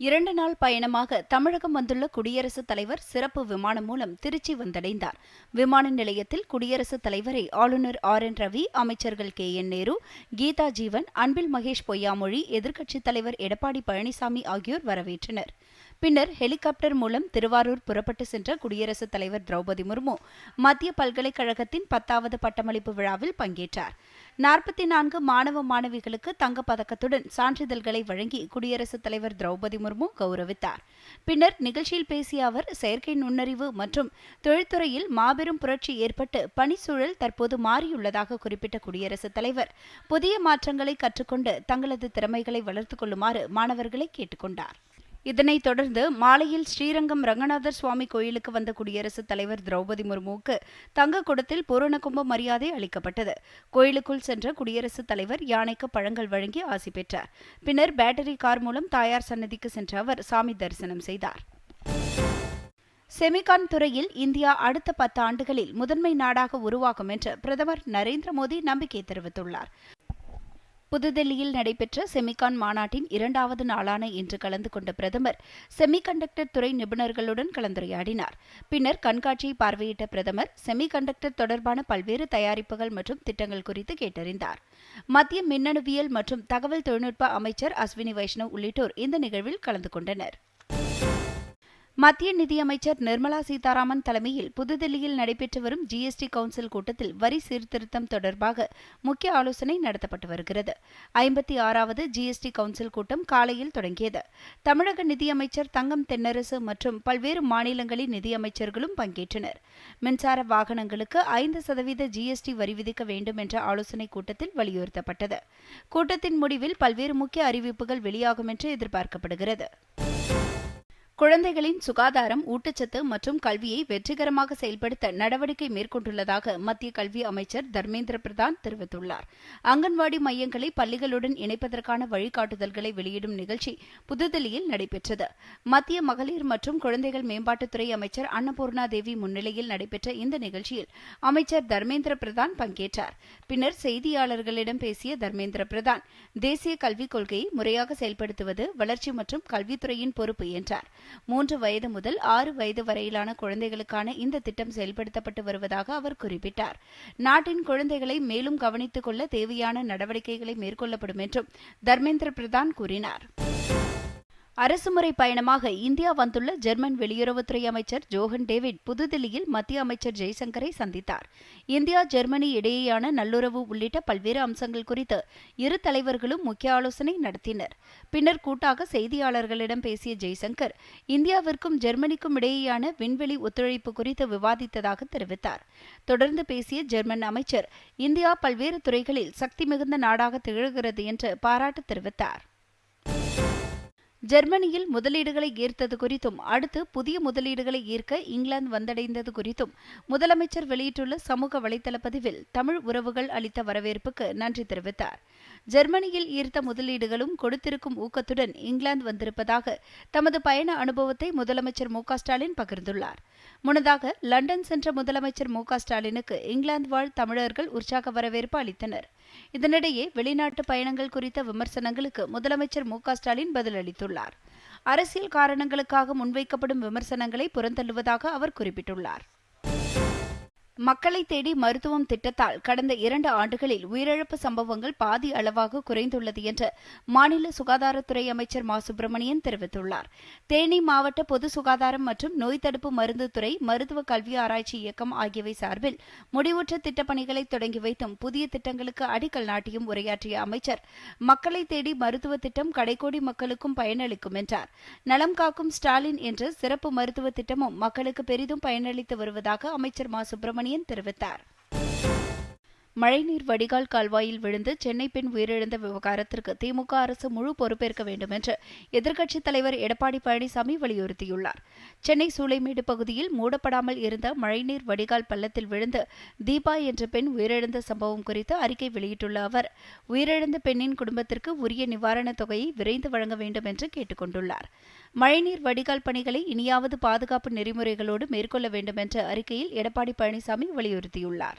இரண்டு நாள் பயணமாக தமிழகம் வந்துள்ள குடியரசுத் தலைவர் சிறப்பு விமானம் மூலம் திருச்சி வந்தடைந்தார். விமான நிலையத்தில் குடியரசுத் தலைவரை ஆளுநர் ஆர். என். ரவி அமைச்சர்கள் கே. என். நேரு கீதா ஜீவன் அன்பில் மகேஷ் பொய்யாமொழி எதிர்க்கட்சித் தலைவர் எடப்பாடி பழனிசாமி ஆகியோர் வரவேற்றனர். பின்னர் ஹெலிகாப்டர் மூலம் திருவாரூர் புறப்பட்டு சென்ற குடியரசுத் தலைவர் திரௌபதி முர்மு மத்திய பல்கலைக்கழகத்தின் பத்தாவது பட்டமளிப்பு விழாவில் பங்கேற்றார். நாற்பத்தி நான்கு மாணவ மாணவிகளுக்கு தங்கப்பதக்கத்துடன் சான்றிதழ்களை வழங்கி குடியரசுத் தலைவர் திரௌபதி முர்மு கௌரவித்தார். பின்னர் நிகழ்ச்சியில் பேசிய அவர் செயற்கை நுண்ணறிவு மற்றும் தொழில்துறையில் மாபெரும் புரட்சி ஏற்பட்டு பணிச்சூழல் தற்போது மாறியுள்ளதாக குறிப்பிட்ட குடியரசுத் தலைவர் புதிய மாற்றங்களை கற்றுக்கொண்டு தங்களது திறமைகளை வளர்த்துக் கொள்ளுமாறு மாணவர்களை கேட்டுக்கொண்டார். இதனைத் தொடர்ந்து மாலையில் ஸ்ரீரங்கம் ரங்கநாதர் சுவாமி கோயிலுக்கு வந்த குடியரசுத் தலைவர் திரௌபதி முர்முவுக்கு தங்க குடத்தில் பூரணகும்ப மரியாதை அளிக்கப்பட்டது. கோயிலுக்குள் சென்ற குடியரசுத் தலைவர் யானைக்கு பழங்கள் வழங்கி ஆசி பெற்றார். பின்னர் பேட்டரி கார் மூலம் தாயார் சன்னதிக்கு சென்ற அவர் சாமி தரிசனம் செய்தார். செமிகான் துறையில் இந்தியா அடுத்த பத்து ஆண்டுகளில் முதன்மை நாடாக உருவாகும் என்று பிரதமர் நரேந்திர மோடி நம்பிக்கை தெரிவித்துள்ளார். புதுதில்லியில் நடைபெற்ற செமிகான் மாநாட்டின் இரண்டாவது நாளான இன்று கலந்து கொண்ட பிரதமர் செமிகண்டக்டர் துறை நிபுணர்களுடன் கலந்துரையாடினார். பின்னர் கண்காட்சியை பார்வையிட்ட பிரதமர் செமிகண்டக்டர் தொடர்பான பல்வேறு தயாரிப்புகள் மற்றும் திட்டங்கள் குறித்து கேட்டறிந்தார். மத்திய மின்னணுவியல் மற்றும் தகவல் தொழில்நுட்ப அமைச்சர் அஸ்வினி வைஷ்ணவ் உள்ளிட்டோர் இந்த நிகழ்வில் கலந்து கொண்டனர். மத்திய நிதியமைச்சர் நிர்மலா சீதாராமன் தலைமையில் புதுதில்லியில் நடைபெற்று வரும் ஜிஎஸ்டி கவுன்சில் கூட்டத்தில் வரி சீர்திருத்தம் தொடர்பாக முக்கிய ஆலோசனை நடத்தப்பட்டு வருகிறது. ஐம்பத்தி ஆறாவது ஜிஎஸ்டி கவுன்சில் கூட்டம் காலையில் தொடங்கியது. தமிழக நிதியமைச்சர் தங்கம் தென்னரசு மற்றும் பல்வேறு மாநிலங்களின் நிதியமைச்சர்களும் பங்கேற்றனர். மின்சார வாகனங்களுக்கு ஐந்து சதவீத ஜிஎஸ்டி வரி விதிக்க வேண்டும் என்ற ஆலோசனைக் கூட்டத்தில் வலியுறுத்தப்பட்டது. கூட்டத்தின் முடிவில் பல்வேறு முக்கிய அறிவிப்புகள் வெளியாகும் என்று எதிர்பார்க்கப்படுகிறது. குழந்தைகளின் சுகாதாரம் ஊட்டச்சத்து மற்றும் கல்வியை வெற்றிகரமாக செயல்படுத்த நடவடிக்கை மேற்கொண்டுள்ளதாக மத்திய கல்வி அமைச்சர் தர்மேந்திர பிரதான் தெரிவித்துள்ளார். அங்கன்வாடி மையங்களை பள்ளிகளுடன் இணைப்பதற்கான வழிகாட்டுதல்களை வெளியிடும் நிகழ்ச்சி புதுதில்லியில் நடைபெற்றது. மத்திய மகளிர் மற்றும் குழந்தைகள் மேம்பாட்டுத்துறை அமைச்சர் அன்னபூர்ணா தேவி முன்னிலையில் நடைபெற்ற இந்த நிகழ்ச்சியில் அமைச்சர் தர்மேந்திர பிரதான் பங்கேற்றார். பின்னர் செய்தியாளர்களிடம் பேசிய தர்மேந்திர பிரதான் தேசிய கல்விக் கொள்கையை முறையாக செயல்படுத்துவது வளர்ச்சி மற்றும் கல்வித்துறையின் பொறுப்பு என்றார். மூன்று வயது முதல் ஆறு வயது வரையிலான குழந்தைகளுக்கான இந்த திட்டம் செயல்படுத்தப்பட்டு வருவதாக அவர் குறிப்பிட்டார். நாட்டின் குழந்தைகளை மேலும் கவனித்துக் கொள்ள தேவையான நடவடிக்கைகளை மேற்கொள்ளப்படும் என்றும் தர்மேந்திர பிரதான் கூறினார். அரசுமுறை பயணமாக இந்தியா வந்துள்ள ஜெர்மன் வெளியுறவுத்துறை அமைச்சர் ஜோஹன் டேவிட் புதுதில்லியில் மத்திய அமைச்சர் ஜெய்சங்கரை சந்தித்தார். இந்தியா ஜெர்மனி இடையேயான நல்லுறவு உள்ளிட்ட பல்வேறு அம்சங்கள் குறித்து இரு தலைவர்களும் முக்கிய ஆலோசனை நடத்தினர். பின்னர் கூட்டாக செய்தியாளர்களிடம் பேசிய ஜெய்சங்கர் இந்தியாவிற்கும் ஜெர்மனிக்கும் இடையேயான விண்வெளி ஒத்துழைப்பு குறித்து விவாதித்ததாக தெரிவித்தார். தொடர்ந்து பேசிய ஜெர்மன் அமைச்சர் இந்தியா பல்வேறு துறைகளில் சக்தி மிகுந்த நாடாக திகழ்கிறது என்று பாராட்டு தெரிவித்தார். ஜெர்மனியில் முதலீடுகளை ஈர்த்தது குறித்தும் அடுத்து புதிய முதலீடுகளை ஈர்க்க இங்கிலாந்து வந்தடைந்தது குறித்தும் முதலமைச்சர் வெளியிட்டுள்ள சமூக வலைதள பதிவில் தமிழ் உறவுகள் அளித்த வரவேற்புக்கு நன்றி தெரிவித்தார். ஜெர்மனியில் ஈர்த்த முதலீடுகளும் கொடுத்திருக்கும் ஊக்கத்துடன் இங்கிலாந்து வந்திருப்பதாக தமது பயண அனுபவத்தை முதலமைச்சர் மு ஸ்டாலின் பகிர்ந்துள்ளார். முன்னதாக லண்டன் சென்ற முதலமைச்சர் மு ஸ்டாலினுக்கு இங்கிலாந்து வாழ் தமிழர்கள் உற்சாக வரவேற்பு அளித்தனர். இதனிடையே வெளிநாட்டு பயணங்கள் குறித்த விமர்சனங்களுக்கு முதலமைச்சர் மு ஸ்டாலின் பதிலளித்துள்ளார். அரசியல் காரணங்களுக்காக முன்வைக்கப்படும் விமர்சனங்களை புறந்தள்ளுவதாக அவர் குறிப்பிட்டுள்ளார். மக்களை தேடி மருத்துவம் திட்டத்தால் கடந்த இரண்டு ஆண்டுகளில் உயிரிழப்பு சம்பவங்கள் பாதி அளவாக குறைந்துள்ளது என்று மாநில சுகாதாரத்துறை அமைச்சர் மா. சுப்பிரமணியன் தெரிவித்துள்ளார். தேனி மாவட்ட பொது சுகாதாரம் மற்றும் நோய் தடுப்பு மருந்து துறை மருத்துவ கல்வி ஆராய்ச்சி இயக்கம் ஆகியவை சார்பில் முடிவுற்ற திட்டப்பணிகளை தொடங்கி வைத்தும் புதிய திட்டங்களுக்கு அடிக்கல் நாட்டியும் உரையாற்றிய அமைச்சர் மக்களை தேடி மருத்துவ திட்டம் கடைக்கோடி மக்களுக்கும் பயனளிக்கும் என்றார். நலம் காக்கும் ஸ்டாலின் என்ற சிறப்பு மருத்துவ திட்டமும் மக்களுக்கு பெரிதும் பயனளித்து வருவதாக அமைச்சர் மா. சுப்பிரமணியன் சுப்பிரமணியன் தெரிவித்தார் மழைநீர் வடிகால் கால்வாயில் விழுந்து சென்னை பெண் உயிரிழந்த விவகாரத்திற்கு திமுக அரசு முழு பொறுப்பேற்க வேண்டும் என்று எதிர்க்கட்சித் தலைவர் எடப்பாடி பழனிசாமி வலியுறுத்தியுள்ளார். சென்னை சூளைமேடு பகுதியில் மூடப்படாமல் இருந்த மழைநீர் வடிகால் பள்ளத்தில் விழுந்து தீபா என்ற பெண் உயிரிழந்த சம்பவம் குறித்து அறிக்கை வெளியிட்டுள்ள அவர் உயிரிழந்த பெண்ணின் குடும்பத்திற்கு உரிய நிவாரணத் தொகையை விரைந்து வழங்க வேண்டும் என்று கேட்டுக் கொண்டுள்ளார் மழைநீர் வடிகால் பணிகளை இனியாவது பாதுகாப்பு நெறிமுறைகளோடு மேற்கொள்ள வேண்டும் என்ற அறிக்கையில் எடப்பாடி பழனிசாமி வலியுறுத்தியுள்ளார்.